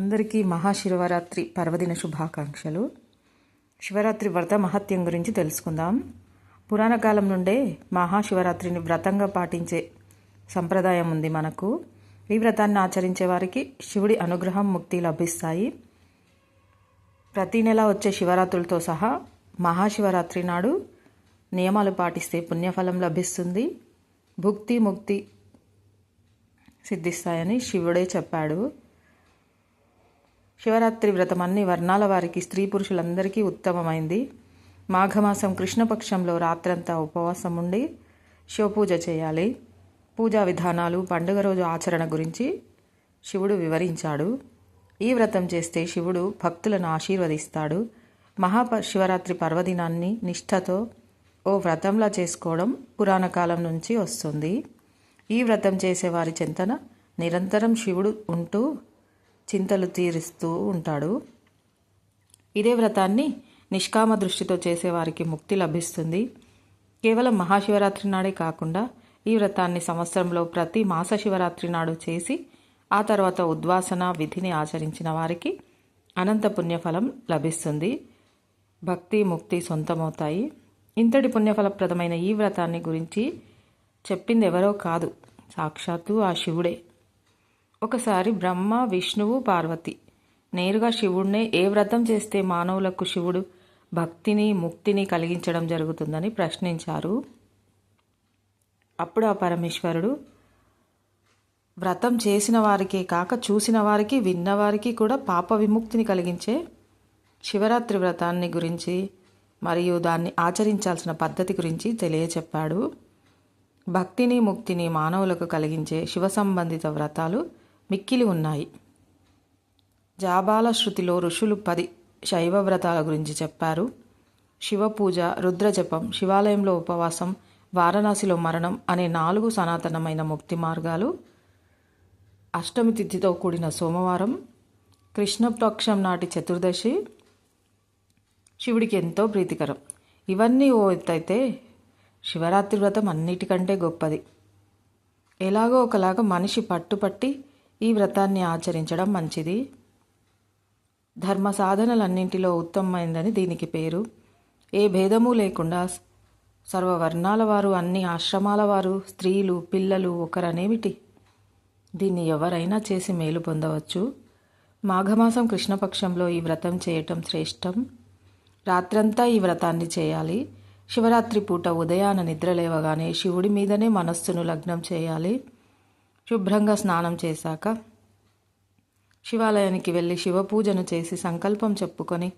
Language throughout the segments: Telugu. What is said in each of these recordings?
అందరికీ మహాశివరాత్రి పర్వదిన శుభాకాంక్షలు. శివరాత్రి వ్రత మహత్యం గురించి తెలుసుకుందాం. పురాణ కాలం నుండే మహాశివరాత్రిని వ్రతంగా పాటించే సంప్రదాయం ఉంది మనకు. ఈ వ్రతాన్ని ఆచరించే వారికి శివుడి అనుగ్రహం ముక్తి లభిస్తాయి. ప్రతి నెల వచ్చే శివరాత్రులతో సహా మహాశివరాత్రి నాడు నియమాలు పాటిస్తే పుణ్యఫలం లభిస్తుంది. భుక్తి ముక్తి సిద్ధిస్తాయని శివుడే చెప్పాడు. శివరాత్రి వ్రతం అన్ని వర్ణాల వారికి స్త్రీ పురుషులందరికీ ఉత్తమమైంది. మాఘమాసం కృష్ణపక్షంలో రాత్రంతా ఉపవాసం ఉండి శివపూజ చేయాలి. పూజా విధానాలు పండుగ రోజు ఆచరణ గురించి శివుడు వివరించాడు. ఈ వ్రతం చేస్తే శివుడు భక్తులను ఆశీర్వదిస్తాడు. మహాప శివరాత్రి పర్వదినాన్ని నిష్ఠతో ఓ వ్రతంలా చేసుకోవడం పురాణ కాలం నుంచి వస్తుంది. ఈ వ్రతం చేసేవారి చింతన నిరంతరం శివుడు ఉంటూ చింతలు తీరుస్తూ ఉంటాడు. ఇదే వ్రతాన్ని నిష్కామ దృష్టితో చేసేవారికి ముక్తి లభిస్తుంది. కేవలం మహాశివరాత్రి నాడే కాకుండా ఈ వ్రతాన్ని సంవత్సరంలో ప్రతి మాస శివరాత్రి నాడు చేసి ఆ తర్వాత ఉద్వాసన విధిని ఆచరించిన వారికి అనంత పుణ్యఫలం లభిస్తుంది. భక్తి ముక్తి సొంతమవుతాయి. ఇంతటి పుణ్యఫలప్రదమైన ఈ వ్రతాన్ని గురించి చెప్పింది ఎవరో కాదు. సాక్షాత్తు ఆ శివుడే. ఒకసారి బ్రహ్మ విష్ణువు పార్వతి. నేరుగా శివుడినే ఏ వ్రతం చేస్తే మానవులకు శివుడు భక్తిని ముక్తిని కలిగించడం జరుగుతుందని ప్రశ్నించారు. అప్పుడు ఆ పరమేశ్వరుడు వ్రతం చేసిన వారికే కాక చూసిన వారికి విన్నవారికి కూడా పాప విముక్తిని కలిగించే శివరాత్రి వ్రతాన్ని గురించి మరియు దాన్ని ఆచరించాల్సిన పద్ధతి గురించి తెలియచెప్పాడు. భక్తిని ముక్తిని మానవులకు కలిగించే శివ సంబంధిత వ్రతాలు మిక్కిలి ఉన్నాయి. జాబాల శృతిలో ఋషులు పది శైవ వ్రతాల గురించి చెప్పారు. శివ పూజ రుద్రజపం శివాలయంలో ఉపవాసం వారణాసిలో మరణం అనే నాలుగు సనాతనమైన ముక్తి మార్గాలు అష్టమి తిథితో కూడిన సోమవారం కృష్ణపక్షం నాటి చతుర్దశి శివుడికి ఎంతో ప్రీతికరం. ఇవన్నీ ఓ ఎత్తైతే శివరాత్రి వ్రతం అన్నిటికంటే గొప్పది. ఎలాగో ఒకలాగా మనిషి పట్టుపట్టి ఈ వ్రతాన్ని ఆచరించడం మంచిది. ధర్మ సాధనలన్నింటిలో ఉత్తమమైందని దీనికి పేరు. ఏ భేదము లేకుండా సర్వవర్ణాల వారు అన్ని ఆశ్రమాల వారు స్త్రీలు పిల్లలు ఒకరనేమిటి? దీన్ని ఎవరైనా చేసి మేలు పొందవచ్చు. మాఘమాసం కృష్ణపక్షంలో ఈ వ్రతం చేయటం శ్రేష్టం. రాత్రంతా ఈ వ్రతాన్ని చేయాలి. శివరాత్రి పూట ఉదయాన నిద్రలేవగానే శివుడి మీదనే మనస్సును లగ్నం చేయాలి. శుభ్రంగా స్నానం చేశాక శివాలయానికి వెళ్ళి శివపూజను చేసి సంకల్పం చెప్పుకొని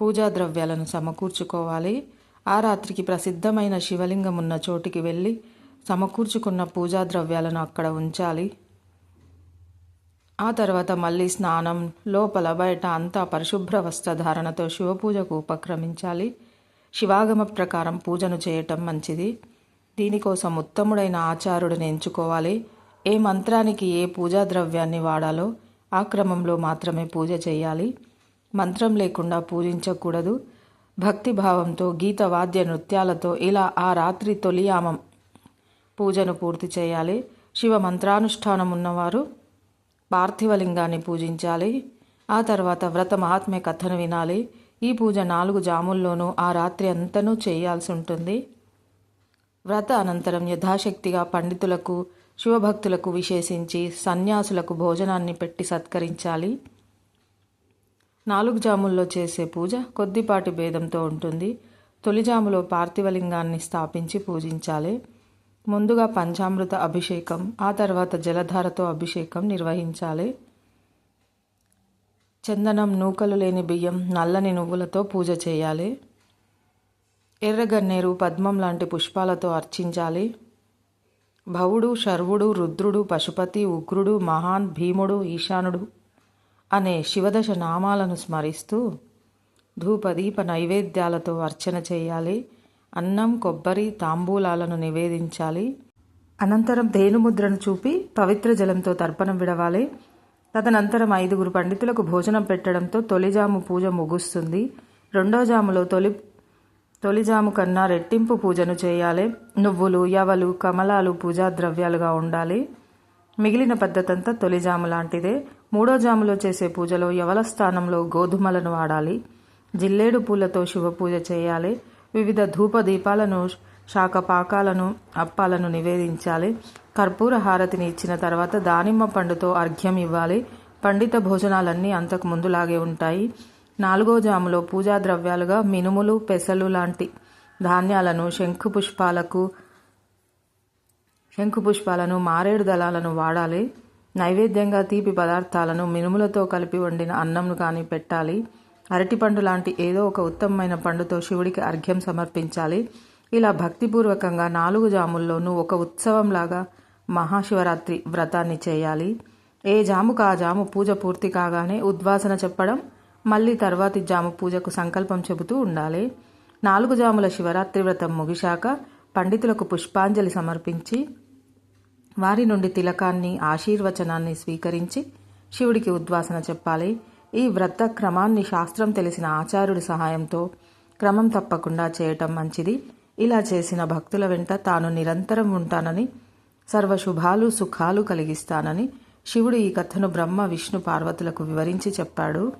పూజా ద్రవ్యాలను సమకూర్చుకోవాలి. ఆ రాత్రికి ప్రసిద్ధమైన శివలింగం ఉన్న చోటికి వెళ్ళి సమకూర్చుకున్న పూజా ద్రవ్యాలను అక్కడ ఉంచాలి. ఆ తర్వాత మళ్ళీ స్నానం లోపల బయట అంతా పరిశుభ్ర వస్త్రధారణతో శివపూజకు ఉపక్రమించాలి. శివాగమ ప్రకారం పూజను చేయటం మంచిది. దీనికోసం ఉత్తముడైన ఆచారుడిని ఎంచుకోవాలి. ఏ మంత్రానికి ఏ పూజా ద్రవ్యాన్ని వాడాలో ఆ క్రమంలో మాత్రమే పూజ చేయాలి. మంత్రం లేకుండా పూజించకూడదు. భక్తి భావంతో గీత వాద్య నృత్యాలతో ఇలా ఆ రాత్రి తొలియామం పూజను పూర్తి చేయాలి. శివ మంత్రానుష్ఠానం ఉన్నవారు పార్థివలింగాన్ని పూజించాలి. ఆ తర్వాత వ్రత మహాత్మ్య కథను వినాలి. ఈ పూజ నాలుగు జాముల్లోనూ ఆ రాత్రి అంతనూ చేయాల్సి ఉంటుంది. వ్రత అనంతరం యథాశక్తిగా పండితులకు శివభక్తులకు విశేషించి సన్యాసులకు భోజనాన్ని పెట్టి సత్కరించాలి. నాలుగు జాముల్లో చేసే పూజ కొద్దిపాటి భేదంతో ఉంటుంది. తొలిజాములో పార్థివలింగాన్ని స్థాపించి పూజించాలి. ముందుగా పంచామృత అభిషేకం ఆ తర్వాత జలధారతో అభిషేకం నిర్వహించాలి. చందనం నూకలు లేని బియ్యం నల్లని నువ్వులతో పూజ చేయాలి. ఎర్రగన్నేరు పద్మం లాంటి పుష్పాలతో అర్చించాలి. భవుడు శర్వుడు రుద్రుడు పశుపతి ఉగ్రుడు మహాన్ భీముడు ఈశానుడు అనే శివదశ నామాలను స్మరిస్తూ ధూపదీప నైవేద్యాలతో అర్చన చేయాలి. అన్నం కొబ్బరి తాంబూలాలను నివేదించాలి. అనంతరం ధేనుముద్రను చూపి పవిత్ర జలంతో తర్పణం విడవాలి. తదనంతరం ఐదుగురు పండితులకు భోజనం పెట్టడంతో తొలిజాము పూజ ముగుస్తుంది. రెండో జాములో తొలి తొలిజాము కన్నా రెట్టింపు పూజను చేయాలి. నువ్వులు యవలు కమలాలు పూజా ద్రవ్యాలుగా ఉండాలి. మిగిలిన పద్ధతంతా తొలిజాము లాంటిదే. మూడో జాములో చేసే పూజలో యవల స్థానంలో గోధుమలను వాడాలి. జిల్లేడు పూలతో శివ పూజ చేయాలి. వివిధ ధూప దీపాలను శాకపాకాలను అప్పాలను నివేదించాలి. కర్పూర హారతిని ఇచ్చిన తర్వాత దానిమ్మ పండుతో అర్ఘ్యం ఇవ్వాలి. పండిత భోజనాలన్నీ అంతకు ముందులాగే ఉంటాయి. నాలుగో జాములో పూజా ద్రవ్యాలుగా మినుములు పెసలు లాంటి ధాన్యాలను శంఖు పుష్పాలకు శంఖు పుష్పాలను మారేడు దళాలను వాడాలి. నైవేద్యంగా తీపి పదార్థాలను మినుములతో కలిపి వండిన అన్నంను కానీ పెట్టాలి. అరటిపండు లాంటి ఏదో ఒక ఉత్తమమైన పండుతో శివుడికి అర్ఘ్యం సమర్పించాలి. ఇలా భక్తిపూర్వకంగా నాలుగు జాముల్లోనూ ఒక ఉత్సవంలాగా మహాశివరాత్రి వ్రతాన్ని చేయాలి. ఏ జాముకు ఆ జాము పూజ పూర్తి కాగానే ఉద్వాసన చెప్పడం మళ్ళీ తర్వాతి జాము పూజకు సంకల్పం చెబుతూ ఉండాలి. నాలుగు జాముల శివరాత్రి వ్రతం ముగిశాక పండితులకు పుష్పాంజలి సమర్పించి వారి నుండి తిలకాన్ని ఆశీర్వచనాన్ని స్వీకరించి శివుడికి ఉద్వాసన చెప్పాలి. ఈ వ్రత క్రమాన్ని శాస్త్రం తెలిసిన ఆచార్యుడి సహాయంతో క్రమం తప్పకుండా చేయటం మంచిది. ఇలా చేసిన భక్తుల వెంట తాను నిరంతరం ఉంటానని సర్వశుభాలు సుఖాలు కలిగిస్తానని శివుడు ఈ కథను బ్రహ్మ విష్ణు పార్వతులకు వివరించి చెప్పాడు.